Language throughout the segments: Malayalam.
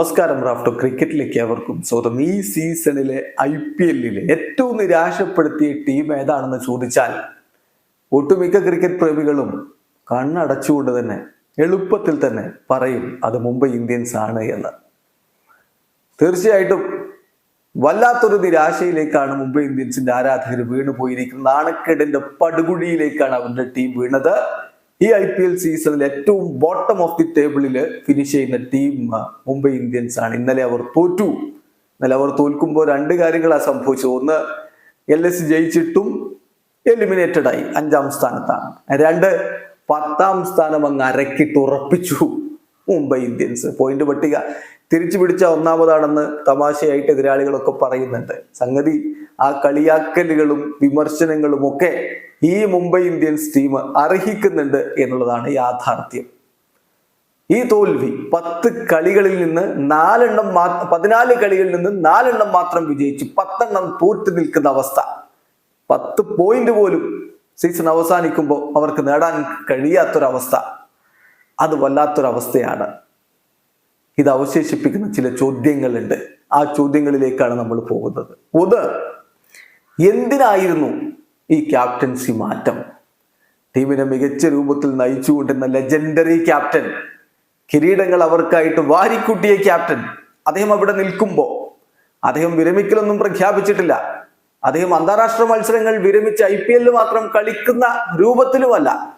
നമസ്കാരം റാഫ്റ്റോ. ക്രിക്കറ്റിലേക്ക് അവർക്കും സ്വന്തം ഈ സീസണിലെ ഐ പി എല്ലിലെ ഏറ്റവും നിരാശപ്പെടുത്തിയ ടീം ഏതാണെന്ന് ചോദിച്ചാൽ ഒട്ടുമിക്ക ക്രിക്കറ്റ് പ്രേമികളും കണ്ണടച്ചുകൊണ്ട് തന്നെ എളുപ്പത്തിൽ തന്നെ പറയും അത് മുംബൈ ഇന്ത്യൻസ് ആണ് എന്ന്. തീർച്ചയായിട്ടും വല്ലാത്തൊരു നിരാശയിലേക്കാണ് മുംബൈ ഇന്ത്യൻസിന്റെ ആരാധകർ വീണു പോയിരിക്കുന്നത് നാണക്കേടിന്റെ പടുകുഴിയിലേക്കാണ് അവരുടെ ടീം വീണത്. ഈ ഐ പി എൽ സീസണിൽ ഏറ്റവും ബോട്ടം ഓഫ് ദി ടേബിളിൽ ഫിനിഷ് ചെയ്യുന്ന ടീം മുംബൈ ഇന്ത്യൻസ് ആണ്. ഇന്നലെ അവർ തോറ്റു. ഇന്നലെ അവർ തോൽക്കുമ്പോൾ രണ്ട് കാര്യങ്ങളാണ് സംഭവിച്ചു ഒന്ന് എൽ എസ് ജയിച്ചിട്ടും എലിമിനേറ്റഡ് ആയി. അഞ്ചാം സ്ഥാനത്താണ്. രണ്ട് പത്താം സ്ഥാനം അങ്ങ് അരക്കിട്ട് ഉറപ്പിച്ചു മുംബൈ ഇന്ത്യൻസ്. പോയിന്റ് പട്ടിക തിരിച്ചു പിടിച്ച ഒന്നാമതാണെന്ന് തമാശയായിട്ട് എതിരാളികളൊക്കെ പറയുന്നുണ്ട്. സംഗതി ആ കളിയാക്കലുകളും വിമർശനങ്ങളും ഒക്കെ ഈ മുംബൈ ഇന്ത്യൻസ് ടീം അർഹിക്കുന്നുണ്ട് എന്നുള്ളതാണ് യാഥാർത്ഥ്യം. ഈ തോൽവി പത്ത് കളികളിൽ നിന്ന് നാലെണ്ണം പതിനാല് കളികളിൽ നിന്ന് നാലെണ്ണം മാത്രം വിജയിച്ച്. പത്തെണ്ണം തോറ്റു നിൽക്കുന്ന അവസ്ഥ. പത്ത് പോയിന്റ് പോലും സീസൺ അവസാനിക്കുമ്പോൾ അവർക്ക് നേടാൻ കഴിയാത്തൊരവസ്ഥ. അത് വല്ലാത്തൊരവസ്ഥയാണ്. ഇത് അവശേഷിപ്പിക്കുന്ന ചില ചോദ്യങ്ങളുണ്ട്. ആ ചോദ്യങ്ങളിലേക്കാണ് നമ്മൾ പോകുന്നത്. ഒന്ന് എന്തിനായിരുന്നു ഈ ക്യാപ്റ്റൻസി മാറ്റം? ടീമിനെ മികച്ച രൂപത്തിൽ നയിച്ചുകൊണ്ടിരുന്ന ലെജൻഡറി ക്യാപ്റ്റൻ കിരീടങ്ങൾ അവർക്കായിട്ട് വാരിക്കൂട്ടിയ ക്യാപ്റ്റൻ അദ്ദേഹം അവിടെ നിൽക്കുമ്പോൾ അദ്ദേഹം വിരമിക്കലൊന്നും പ്രഖ്യാപിച്ചിട്ടില്ല. അദ്ദേഹം അന്താരാഷ്ട്ര മത്സരങ്ങൾ വിരമിച്ച് ഐ പി എല്ലിൽ മാത്രം കളിക്കുന്ന രൂപത്തിലുമല്ല.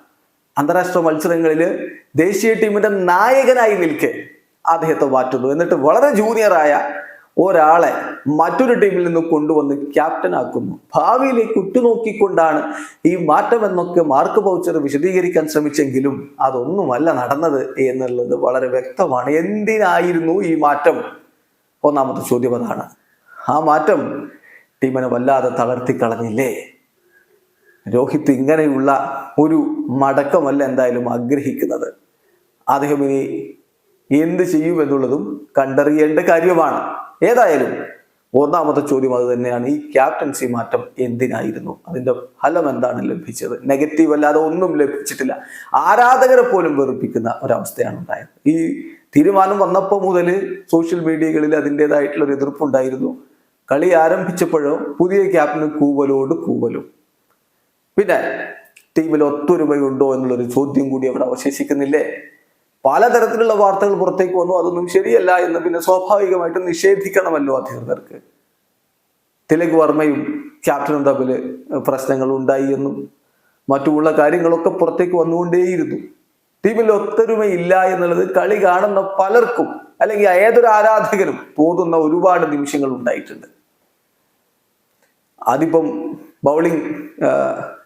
അന്താരാഷ്ട്ര മത്സരങ്ങളിൽ ദേശീയ ടീമിന്റെ നായകനായി നിൽക്കെ അദ്ദേഹത്തെ മാറ്റുന്നു. എന്നിട്ട് വളരെ ജൂനിയറായ ഒരാളെ മറ്റൊരു ടീമിൽ നിന്ന് കൊണ്ടുവന്ന് ക്യാപ്റ്റൻ ആക്കുന്നു. ഭാവിയിലേക്ക് ഉറ്റുനോക്കിക്കൊണ്ടാണ് ഈ മാറ്റം എന്നൊക്കെ മാർക്ക് പൗച്ചർ വിശദീകരിക്കാൻ ശ്രമിച്ചെങ്കിലും അതൊന്നുമല്ല നടന്നത് എന്നുള്ളത് വളരെ വ്യക്തമാണ്. എന്തിനായിരുന്നു ഈ മാറ്റം? ഒന്നാമത്തെ ചോദ്യം അതാണ്. ആ മാറ്റം ടീമിനെ വല്ലാതെ തളർത്തി കളഞ്ഞില്ലേ? രോഹിത് ഇങ്ങനെയുള്ള ഒരു മടക്കമല്ല എന്തായാലും ആഗ്രഹിക്കുന്നത്. അദ്ദേഹം ഇനി എന്ത് ചെയ്യുമെന്നുള്ളതും കണ്ടറിയേണ്ട കാര്യമാണ്. ഏതായാലും ഒന്നാമത്തെ ചോദ്യം അത് തന്നെയാണ്. ഈ ക്യാപ്റ്റൻസി മാറ്റം എന്തിനായിരുന്നു? അതിന്റെ ഫലം എന്താണ് ലഭിച്ചത്? നെഗറ്റീവ് അല്ലാതെ ഒന്നും ലഭിച്ചിട്ടില്ല. ആരാധകരെ പോലും വെറുപ്പിക്കുന്ന ഒരവസ്ഥയാണ് ഉണ്ടായത്. ഈ തീരുമാനം വന്നപ്പോൾ മുതൽ സോഷ്യൽ മീഡിയകളിൽ അതിന്റെതായിട്ടുള്ള ഒരു എതിർപ്പുണ്ടായിരുന്നു കളി ആരംഭിച്ചപ്പോഴോ പുതിയ ക്യാപ്റ്റന് കൂവലോട് കൂവലും. പിന്നെ ടീമിൽ ഒത്തൊരുമയുണ്ടോ എന്നുള്ളൊരു ചോദ്യം കൂടി അവിടെ അവശേഷിക്കുന്നില്ലേ? പലതരത്തിലുള്ള വാർത്തകൾ പുറത്തേക്ക് വന്നു. അതൊന്നും ശരിയല്ല എന്ന് പിന്നെ സ്വാഭാവികമായിട്ടും നിഷേധിക്കണമല്ലോ അധികൃതർക്ക്. തിലക് വർമ്മയും ക്യാപ്റ്റനും തമ്മിൽ പ്രശ്നങ്ങൾ ഉണ്ടായി എന്നും മറ്റുമുള്ള കാര്യങ്ങളൊക്കെ പുറത്തേക്ക് വന്നുകൊണ്ടേയിരുന്നു. ടീമിൽ ഒത്തൊരുമയില്ല എന്നുള്ളത് കളി കാണുന്ന പലർക്കും അല്ലെങ്കിൽ ഏതൊരു ആരാധകനും തോന്നുന്ന ഒരുപാട് നിമിഷങ്ങൾ ഉണ്ടായിട്ടുണ്ട്. അതിപ്പം ബൗളിംഗ്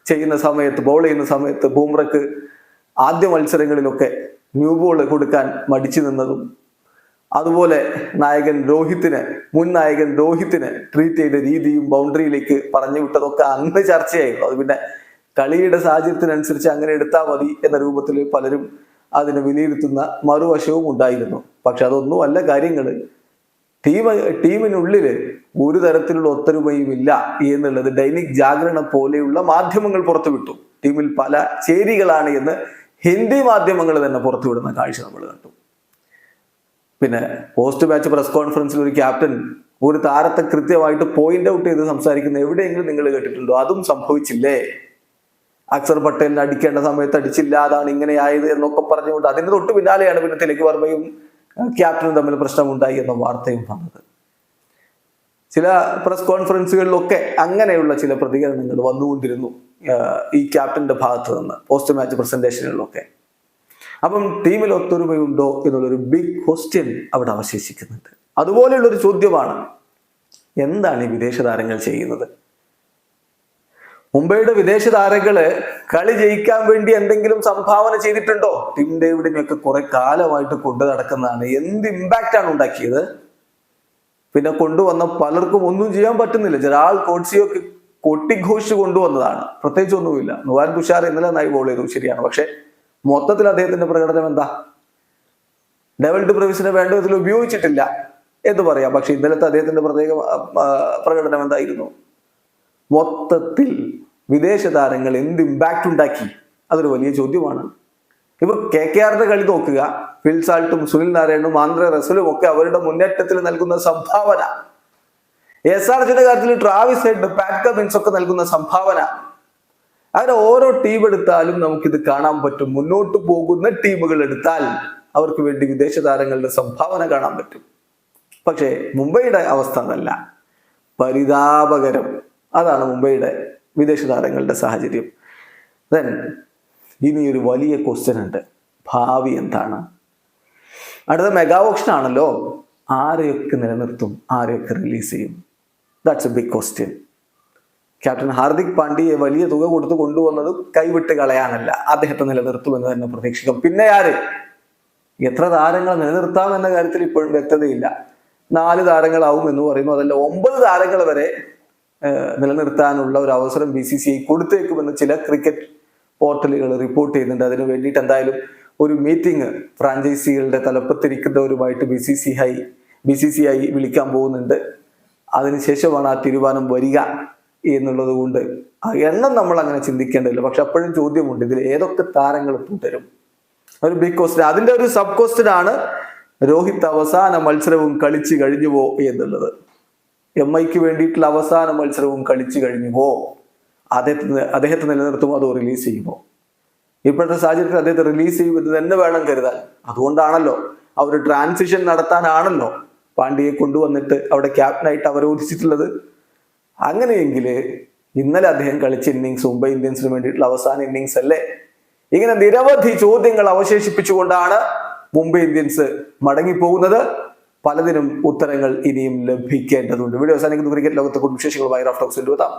ചെയ്യുന്ന സമയത്ത് ബൗൾ ചെയ്യുന്ന സമയത്ത് ബൂമ്രക്ക് ആദ്യ മത്സരങ്ങളിലൊക്കെ ന്യൂ ബോൾ കൊടുക്കാൻ മടിച്ചു നിന്നതും അതുപോലെ നായകൻ രോഹിത്തിന് മുൻ നായകൻ രോഹിത്തിന് ട്രീറ്റ് ചെയ്ത രീതിയും ബൗണ്ടറിയിലേക്ക് പറഞ്ഞു വിട്ടതൊക്കെ അന്ന് ചർച്ചയായിരുന്നു. അത് പിന്നെ കളിയുടെ സാഹചര്യത്തിനനുസരിച്ച് അങ്ങനെ എടുത്താൽ മതി എന്ന രൂപത്തിൽ പലരും അതിനെ വിലയിരുത്തുന്ന മറുവശവും ഉണ്ടായിരുന്നു. പക്ഷെ അതൊന്നും അല്ല കാര്യങ്ങൾ ടീം ടീമിനുള്ളിൽ ഒരു തരത്തിലുള്ള ഒത്തൊരുമയും ഇല്ല എന്നുള്ളത് ദൈനിക് ജാഗരണ പോലെയുള്ള മാധ്യമങ്ങൾ പുറത്തുവിട്ടു. ടീമിൽ പല ചേരികളാണ് എന്ന് ഹിന്ദി മാധ്യമങ്ങൾ തന്നെ പുറത്തുവിടുന്ന കാഴ്ച നമ്മൾ കണ്ടു. പിന്നെ പോസ്റ്റ് മാച്ച് പ്രസ് കോൺഫറൻസിൽ ഒരു ക്യാപ്റ്റൻ ഒരു താരത്തെ കൃത്യമായിട്ട് പോയിന്റ് ഔട്ട് ചെയ്ത് സംസാരിക്കുന്ന എവിടെയെങ്കിലും നിങ്ങൾ കേട്ടിട്ടുണ്ടോ? അതും സംഭവിച്ചില്ലേ? അക്സർ പട്ടേലിനെ അടിക്കേണ്ട സമയത്ത് അടിച്ചില്ല അതാണ് ഇങ്ങനെയായത് എന്നൊക്കെ പറഞ്ഞുകൊണ്ട് അതിന് തൊട്ട് പിന്നാലെയാണ് പിന്നെ തിലക് വർമ്മയും ക്യാപ്റ്റനും തമ്മിൽ പ്രശ്നമുണ്ടായി എന്ന വാർത്തയും വന്നത്. ചില പ്രസ് കോൺഫറൻസുകളിലൊക്കെ അങ്ങനെയുള്ള ചില പ്രതികരണങ്ങൾ വന്നുകൊണ്ടിരുന്നു. ഈ ക്യാപ്റ്റന്റെ ഭാഗത്ത് നിന്ന് പോസ്റ്റ് മാച്ച് പ്രസന്റേഷനിലൊക്കെ അപ്പം ടീമിൽ ഒത്തൊരുമയുണ്ടോ എന്നുള്ളൊരു ബിഗ് ക്വസ്റ്റ്യൻ അവിടെ അവശേഷിക്കുന്നുണ്ട്. അതുപോലെയുള്ളൊരു ചോദ്യമാണ് എന്താണ് ഈ വിദേശ താരങ്ങൾ ചെയ്യുന്നത്? മുംബൈയുടെ വിദേശ താരങ്ങൾ കളി ജയിക്കാൻ വേണ്ടി എന്തെങ്കിലും സംഭാവന ചെയ്തിട്ടുണ്ടോ? ടിം ഡേവിഡിനെയൊക്കെ കുറെ കാലമായിട്ട് കൊണ്ടു നടക്കുന്നതാണ്. എന്ത് ഇമ്പാക്റ്റ് ആണ് ഉണ്ടാക്കിയത്? പിന്നെ കൊണ്ടുവന്ന പലർക്കും ഒന്നും ചെയ്യാൻ പറ്റുന്നില്ല. ജെറാൾ കോട്സിയൊക്കെ കൊട്ടിഘോഷിച്ച് കൊണ്ടുവന്നതാണ് പ്രത്യേകിച്ച് ഒന്നുമില്ല നുവാൻ തുഷാർ ഇന്നലെ നന്നായി ബോൾ ചെയ്തു. ശരിയാണ്. പക്ഷെ മൊത്തത്തിൽ അദ്ദേഹത്തിന്റെ പ്രകടനം എന്താ? ഡെവൽഡ് പ്രവിസിനെ വേണ്ട വിധത്തിൽ ഉപയോഗിച്ചിട്ടില്ല എന്ന് പറയാം. പക്ഷെ ഇന്നലത്തെ അദ്ദേഹത്തിന്റെ പ്രത്യേക പ്രകടനം എന്തായിരുന്നു? മൊത്തത്തിൽ വിദേശ താരങ്ങൾ എന്ത് ഇമ്പാക്റ്റ് ഉണ്ടാക്കി? അതൊരു വലിയ ചോദ്യമാണ്. ഇപ്പൊ കെ കെ ആറിന്റെ കളി നോക്കുക. ഫിൽസാൾട്ടും സുനിൽ നാരായണും ആന്ധ്ര റസലും ഒക്കെ അവരുടെ മുന്നേറ്റത്തിൽ നൽകുന്ന സംഭാവന. എസ് ആർ ജിയുടെ കാര്യത്തിൽ ട്രാവിസ് ഹെഡ് പാറ്റ് കമിൻസ് ഒക്കെ നൽകുന്ന സംഭാവന. അങ്ങനെ ഓരോ ടീം എടുത്താലും നമുക്കിത് കാണാൻ പറ്റും. മുന്നോട്ട് പോകുന്ന ടീമുകൾ എടുത്താൽ അവർക്ക് വേണ്ടി വിദേശ താരങ്ങളുടെ സംഭാവന കാണാൻ പറ്റും. പക്ഷേ മുംബൈയുടെ അവസ്ഥ അതല്ല. പരിതാപകരം. അതാണ് മുംബൈയുടെ വിദേശ താരങ്ങളുടെ സാഹചര്യം. ദെൻ ഇനി ഒരു വലിയ ക്വസ്റ്റ്യൻ ഉണ്ട്. ഭാവി എന്താണ്? അടുത്ത മെഗാ ഓപ്ഷൻ ആണല്ലോ. ആരെയൊക്കെ നിലനിർത്തും? ആരെയൊക്കെ റിലീസ് ചെയ്യും? That's a big question captain Hardik പാണ്ഡ്യയെ വലിയ തുക കൊടുത്ത് കൊണ്ടുവന്നത് കൈവിട്ട് കളയാനല്ല. അദ്ദേഹത്തെ നിലനിർത്തുമെന്ന് തന്നെ പ്രതീക്ഷിക്കാം. പിന്നെ ആര്? എത്ര താരങ്ങളെ നിലനിർത്താം എന്ന കാര്യത്തിൽ ഇപ്പോഴും വ്യക്തതയില്ല. നാല് താരങ്ങളാവും എന്ന് പറയുമ്പോൾ അതല്ല ഒമ്പത് താരങ്ങൾ വരെ നിലനിർത്താനുള്ള ഒരു അവസരം ബി സി സി ഐ കൊടുത്തേക്കുമെന്ന് ചില ക്രിക്കറ്റ് പോർട്ടലുകൾ റിപ്പോർട്ട് ചെയ്യുന്നുണ്ട്. അതിന് വേണ്ടിയിട്ട് എന്തായാലും ഒരു മീറ്റിംഗ് ഫ്രാഞ്ചൈസികളുടെ തലപ്പത്തിരിക്കുന്നവരുമായിട്ട് B C C I B C C I വിളിക്കാൻ പോകുന്നുണ്ട്. അതിനുശേഷമാണ് ആ തീരുമാനം വരിക എന്നുള്ളത് കൊണ്ട് ആ എണ്ണം നമ്മൾ അങ്ങനെ ചിന്തിക്കേണ്ടതില്ല. പക്ഷെ അപ്പോഴും ചോദ്യമുണ്ട് ഇതിൽ ഏതൊക്കെ താരങ്ങൾ തുടരും? ഒരു ബിഗ് ക്വസ്റ്റൻ അതിന്റെ ഒരു സബ് ക്വസ്റ്റൻ ആണ് രോഹിത് അവസാന മത്സരവും കളിച്ചു കഴിഞ്ഞുവോ എന്നുള്ളത്. എം ഐക്ക് വേണ്ടിയിട്ടുള്ള അവസാന മത്സരവും കളിച്ചു കഴിഞ്ഞുവോ അദ്ദേഹത്തിന് അദ്ദേഹത്തെ നിലനിർത്തുമോ അതോ റിലീസ് ചെയ്യുമോ? ഇപ്പോഴത്തെ സാഹചര്യത്തിൽ അദ്ദേഹത്തെ റിലീസ് ചെയ്യുമെന്ന് തന്നെ വേണം കരുതാൻ. അതുകൊണ്ടാണല്ലോ അവർ ട്രാൻസിഷൻ നടത്താനാണല്ലോ പാണ്ഡ്യയെ കൊണ്ടുവന്നിട്ട് അവിടെ ക്യാപ്റ്റനായിട്ട് അവരോധിച്ചിട്ടുള്ളത് അങ്ങനെയെങ്കിൽ ഇന്നലെ അദ്ദേഹം കളിച്ച ഇന്നിങ്സ് മുംബൈ ഇന്ത്യൻസിന് വേണ്ടിയിട്ടുള്ള അവസാന ഇന്നിങ്സ് അല്ലേ? ഇങ്ങനെ നിരവധി ചോദ്യങ്ങൾ അവശേഷിപ്പിച്ചുകൊണ്ടാണ് മുംബൈ ഇന്ത്യൻസ് മടങ്ങിപ്പോകുന്നത്. പലതിനും ഉത്തരങ്ങൾ ഇനിയും ലഭിക്കേണ്ടതുണ്ട്. വീഡിയോ അവസാനിക്കുന്ന. ക്രിക്കറ്റ് ലോകത്തെ കുടുംബ വിശേഷങ്ങളുമായി റഫ്റ്റോക്സിൽ എത്താം.